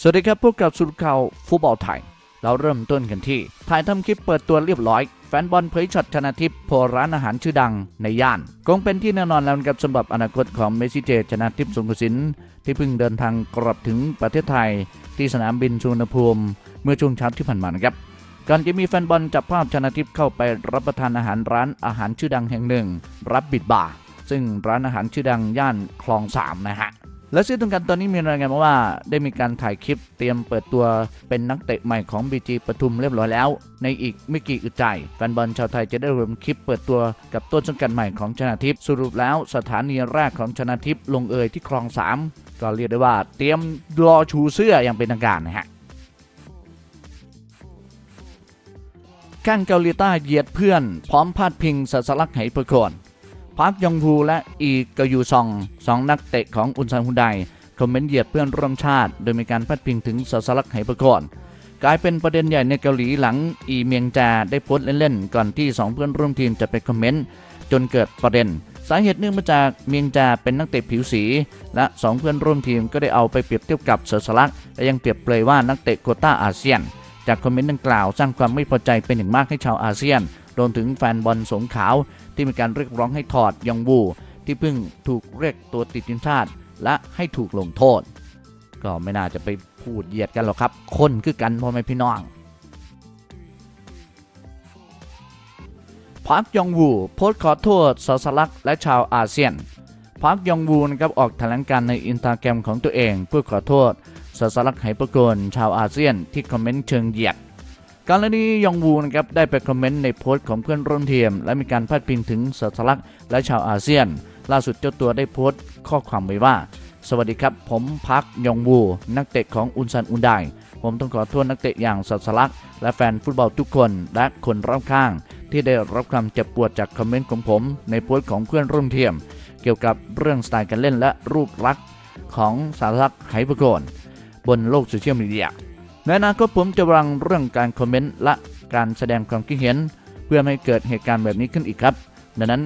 สวัสดีครับพวกกับสุดข่าวฟุตบอลไทย เราเริ่มต้นกันที่ ถ่ายทำคลิปเปิดตัวเรียบร้อย แฟนบอลเผยช็อตชนะทิพย์โพร้านอาหารชื่อดังในย่าน คงเป็นที่แน่นอนแล้วนะครับสำหรับอนาคตของเมสซิเจชนะทิพย์สงกระสินที่เพิ่งเดินทางกลับถึงประเทศไทย ที่สนามบินสุวรรณภูมิ เมื่อช่วงเช้าที่ผ่านมานะครับก่อนจะมีแฟนบอลจับภาพชนะทิพย์เข้าไปรับประทานอาหารร้านอาหารชื่อดังแห่งหนึ่ง รับบิดบาร์ซึ่งร้านอาหารชื่อดังย่านคลองสามนะฮะ และซึ่งตรงกันตอนนี้มีรายงานมาว่า ได้มีการถ่ายคลิปเตรียมเปิดตัวเป็นนักเตะใหม่ของ BG ปทุมเรียบร้อยแล้ว ในอีกไม่กี่อึดใจแฟนบอลชาวไทยจะได้รวมคลิปเปิดตัวกับต้นสังกัดใหม่ของชนะทิพย์สรุปแล้วสถานีแรกของชนะทิพย์ลงเอยที่คลองสามก็เรียกได้ว่า เตรียมรอชูเสื้ออย่างเป็นทางการนะฮะข้างเกาหลีใต้เหยียดเพื่อน พร้อมพาดพิงสัสลักไหประโคน พักยองฮูและอีกยูซองสองนักเตะของอุนซันฮุนไดคอมเมนต์เหยียดเพื่อนร่วมชาติ โดยมีการพาดพิงถึงสสลักไหประโคนกลายเป็นประเด็นใหญ่ในเกาหลีหลังอีเมียงจาได้โพสต์เล่นๆ ก่อนที่สองเพื่อนร่วมทีมจะไปคอมเมนต์ จนเกิดประเด็น สาเหตุเนื่องมาจากเมียงจาเป็นนักเตะผิวสี และสองเพื่อนร่วมทีมก็ได้เอาไปเปรียบเทียบกับเซอสลักและยังเปรียบเปรยว่านักเตะโคต้าอาเซียน จากคอมเมนต์ดังกล่าวสร้างความไม่พอใจเป็นอย่างมากให้ชาวอาเซียน รวมถึงแฟนบอลสงขาวที่มีการเรียกร้องให้ถอดยองวูที่เพิ่งถูกเรียกตัวติดทีมชาติ และให้ถูกลงโทษ ก็ไม่น่าจะไปพูดเหยียดกันหรอกครับ คนคือกันพ่อแม่พี่น้องพักยองวูโพสต์ขอโทษสสลักและชาวอาเซียนพักยองวูนะครับออกแถลงการในอินสตาแกรมของตัวเอง เพื่อขอโทษสสลักไหประกนชาวอาเซียนที่คอมเมนต์เชิงเหยียด กรณียองวูนะครับได้ไปคอมเมนต์ในโพสต์ของเพื่อนร่วมทีมและมีการพาดพิงถึงสสลักและชาวอาเซียน ล่าสุดเจ้าตัวได้โพสต์ข้อความไว้ว่า สวัสดีครับ ผมพักยองวู นักเตะของอุนซันอุนไดผมต้องขอโทษนักเตะอย่างสัสลักและแฟนฟุตบอลทุกคนและคนรอบข้าง ที่ได้รับความเจ็บปวดจากคอมเมนต์ของผม ในโพสต์ของเพื่อนร่วมทีมเกี่ยวกับเรื่องสไตล์การเล่นและรูปลักษณ์ของสารักไหประโกนบนโลกโซเชียลมีเดีย ในอนาคตผมจะวางเรื่องการคอมเมนต์และการแสดงความคิดเห็น เพื่อไม่ให้เกิดเหตุการณ์แบบนี้ขึ้นอีกครับ ดังนั้น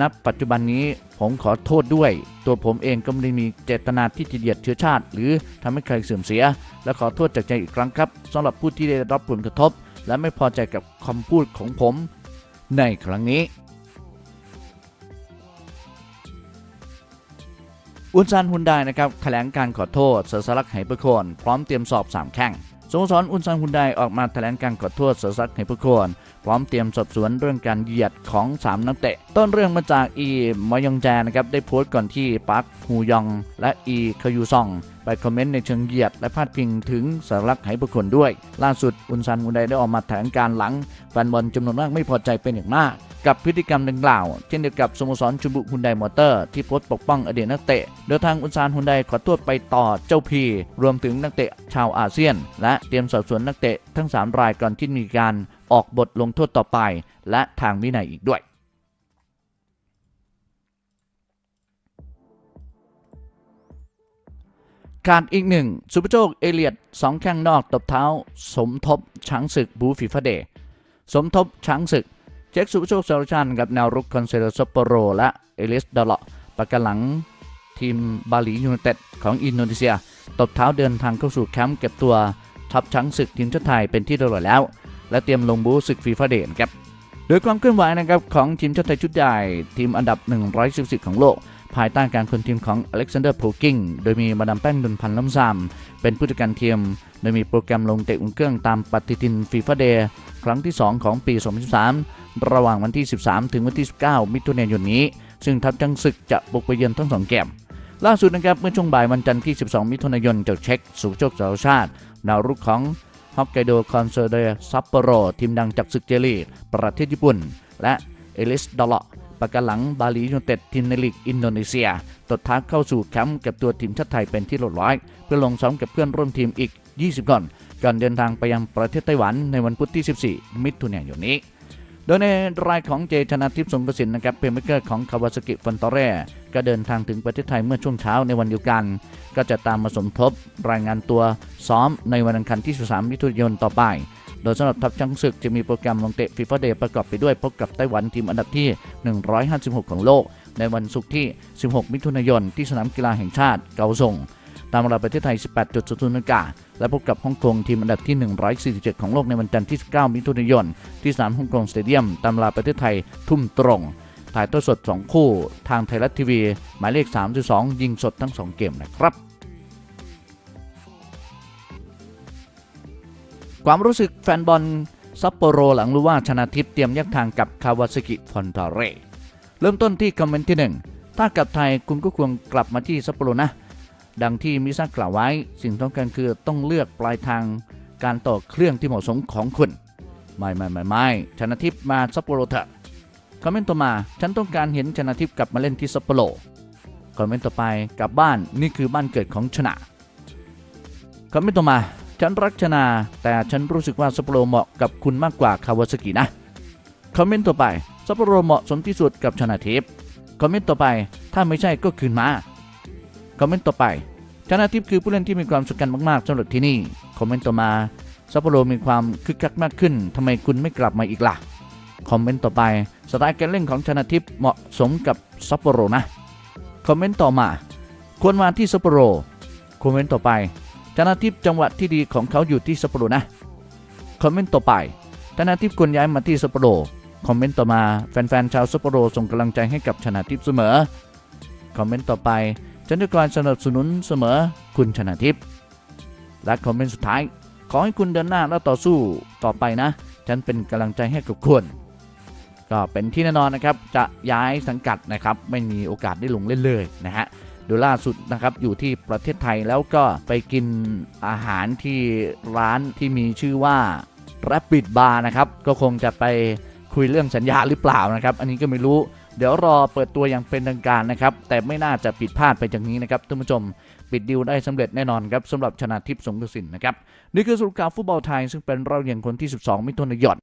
ณปัจจุบันนี้ผมขอโทษด้วย ตัวผมเองก็ไม่ได้มีเจตนาที่จะเหยียดเชื้อชาติ หรือทำให้ใครเสื่อมเสีย และขอโทษจากใจอีกครั้งครับสำหรับผู้ที่ได้รับผลกระทบ และไม่พอใจกับคำพูดของผม ในครั้งนี้ อุนซานฮุนไดนะครับแถลงการขอโทษเสอสลักไหประโคนพร้อมเตรียมสอบสามแข้งสโมสรอุนซานฮุนไดออกมาแถลงการขอโทษเสอสลักไหประโคนพร้อมเตรียมสอบสวนเรื่องการเหยียดของ 3 นักเตะ ต้นเรื่องมาจากอีมอยองแจนะครับได้โพสต์ก่อนที่ปักฮูยองและอีคยูซองไปคอมเมนต์ในเชิงเหยียดและพาดพิงถึงสารักไหประคนด้วย ล่าสุดอุนซานฮุนไดได้ออกมาแถลงการหลังแฟนบอลจำนวนมากไม่พอใจเป็นอย่างมาก กับพฤติกรรมดังกล่าว เช่นเดียวกับสโมสรชุบุฮุนไดมอเตอร์ที่โพสต์ปกป้องอดีตนักเตะ โดยทางอุนซานฮุนไดขอโทษไปต่อเจ้าพี รวมถึงนักเตะชาวอาเซียน และเตรียมสอบสวนนักเตะทั้ง 3 รายก่อนที่มีการออกบทลงโทษต่อไป และทางวินัยอีกด้วยการอีกหนึ่งซูเปอร์โจกเอเลียดสองแข้งนอกตบเท้า สมทบช้างศึกบูฟีฟาเดสมทบช้างศึก เจ็คสุภโชคเซอร์ชันกับแนวรุกคอนเซโรซปโร และเอลิสดอลลาะประกันหลังทีมบาหลียูไนเต็ดของอินโดนีเซีย ตบเท้าเดินทางเข้าสู่แคมป์เก็บตัวทัพช้างศึกทีมชาติไทยเป็นที่เรียบร้อยแล้ว และเตรียมลงบูศึกฟีฟ่าเดนครับโดยความเคลื่อนไหวนะครับของทีมชาติไทยชุดใหญ่ทีมอันดับ 110ของโลก ภายใต้การคุมทีมของอเล็กซานเดอร์โพกิงโดยมีมาดามแป้งดุนพันธ์ล้ำซามเป็นผู้จัดการทีม โดยมีโปรแกรมลงเตะอุ่นเครื่องตามปฏิทินฟีฟ่าเดย์ครั้งที่ 2 ของปี 2013 ระหว่างวันที่ 13 ถึงวันที่ 19 มิถุนายนนี้ ซึ่งทัพจังศึกจะบุกไปเยือนทั้งสองเกมล่าสุดนะครับเมื่อช่วงบ่ายวันจันทร์ที่ 12 มิถุนายนจากเช็กสุโชคสารชาติดาวรุกของฮอกไกโดคอนเซเดซัปโปโรทีมดังจากศึกเจลีกประเทศญี่ปุ่น และเอลิสดอลเลาะปะกันหลังบาหลียูไนเต็ดทีมในลีกอินโดนีเซียตดท้าเข้าสู่แคมป์เก็บตัวทีมชาติไทยเป็นที่เรียบร้อย เพื่อลงซ้อมกับเพื่อนร่วมทีมอีก 20 คนก่อนเดินทางไปยังประเทศไต้หวันในวันพุธที่ 14 มิถุนายนนี้ โดยในรายของเจชนะทิพย์สงกระสินนะครับเป็นเมเกอร์ของคาวาซากิฟอนตอเร่ก็เดินทางถึงประเทศไทยเมื่อช่วงเช้าในวันเดียวกัน ก็จะตามมาสมทบรายงานตัวซ้อมในวันอังคารที่ 13 มิถุนายนต่อไป โดยสำหรับทัพช้างศึกจะมีโปรแกรมลงเตะฟีฟ่าเดย์ประกอบไปด้วยพบกับไต้หวันทีมอันดับที่ 156 ของโลก ในวันศุกร์ที่ 16 มิถุนายนที่สนามกีฬาแห่งชาติเกาซง ตามเวลาประเทศไทย 18.00นากาและพบกับฮ่องกงทีมอันดับที่ 147 ของโลกในวันจันทร์ที่ 19 มิถุนายน ที่สนามฮ่องกงสเตเดียม ตามเวลาประเทศไทยทุ่มตรง ถ่ายทอดสด 2 คู่ ทางไทยรัฐทีวี หมายเลข 32 ยิงสดทั้ง 2 เกมนะครับความรู้สึกแฟนบอลซัปโปโรหลังรู้ว่าชนะทิพย์เตรียมแยกทางกับคาวาซากิฟอนตาเร่เริ่มต้นที่คอมเมนต์ที่ 1 ถ้ากับไทยคุณก็ควรกลับมาที่ซัปโปโรนะ ดังที่มิซ่ากล่าวไว้ สิ่งสำคัญคือต้องเลือกปลายทางการต่อเครื่องที่เหมาะสมของคุณ ไม่ไม่ไม่ไม่ชนะทิพย์มาซัปโปโรเถอะคอมเมนต์ต่อมา ฉันต้องการเห็นชนะทิพย์กลับมาเล่นที่ซัปโปโรคอมเมนต์ต่อไปกลับบ้านนี่คือบ้านเกิดของชนะคอมเมนต์ต่อมา ฉันรักชนาแต่ฉันรู้สึกว่าซัปโปโรเหมาะกับคุณมากกว่าคาวาซากินะคอมเมนต์ต่อไปซัปโปโรเหมาะสมที่สุดกับชนาทิพย์คอมเมนต์ต่อไปถ้าไม่ใช่ก็คืนมา อมเมนต์ต่อไปชนาทิพย์คือผู้เล่นที่มีความสำคัญมากๆสำหรับที่นี่ คอมเมนต์ต่อมาซัปโปโรมีความคึกคักมากขึ้นทำไมคุณไม่กลับมาอีกล่ะ คอมเมนต์ต่อไป สไตล์การเล่นของชนาทิพย์เหมาะสมกับซัปโปโรนะ คอมเมนต์ต่อมา ควรมาที่ซัปโปโร คอมเมนต์ต่อไป ชนะทิพย์จังหวะที่ดีของเขาอยู่ที่ซัปโปโรนะ คอมเมนต์ต่อไป ชนะทิพย์ควรย้ายมาที่ซัปโปโร คอมเมนต์ต่อมา แฟนๆชาวซัปโปโรส่งกำลังใจให้กับชนะทิพย์เสมอ คอมเมนต์ต่อไป ฉันจะคอยสนับสนุนเสมอคุณชนะทิพย์และคอมเมนต์สุดท้าย ขอให้คุณเดินหน้าและต่อสู้ต่อไปนะ ฉันเป็นกำลังใจให้กับคุณก็เป็นที่แน่นอนนะครับจะย้ายสังกัดนะครับไม่มีโอกาสได้ลงเล่นเลยนะฮะโดยล่าสุดนะครับอยู่ที่ประเทศไทยแล้วก็ไปกินอาหารที่ร้านที่มีชื่อว่า Rapid Bar นะครับก็คงจะไปคุยเรื่องสัญญาหรือเปล่านะครับ อันนี้ก็ไม่รู้ เดี๋ยวรอเปิดตัวอย่างเป็นทางการนะครับ แต่ไม่น่าจะผิดพลาดไปจากนี้นะครับท่านผู้ชม ปิดดีลได้สำเร็จแน่นอนครับสำหรับชนะทิพย์สงกระสินนะครับ นี่คือสรุปข่าวฟุตบอลไทย ซึ่งเป็นเราอย่างคนที่ 12 มิถุนายน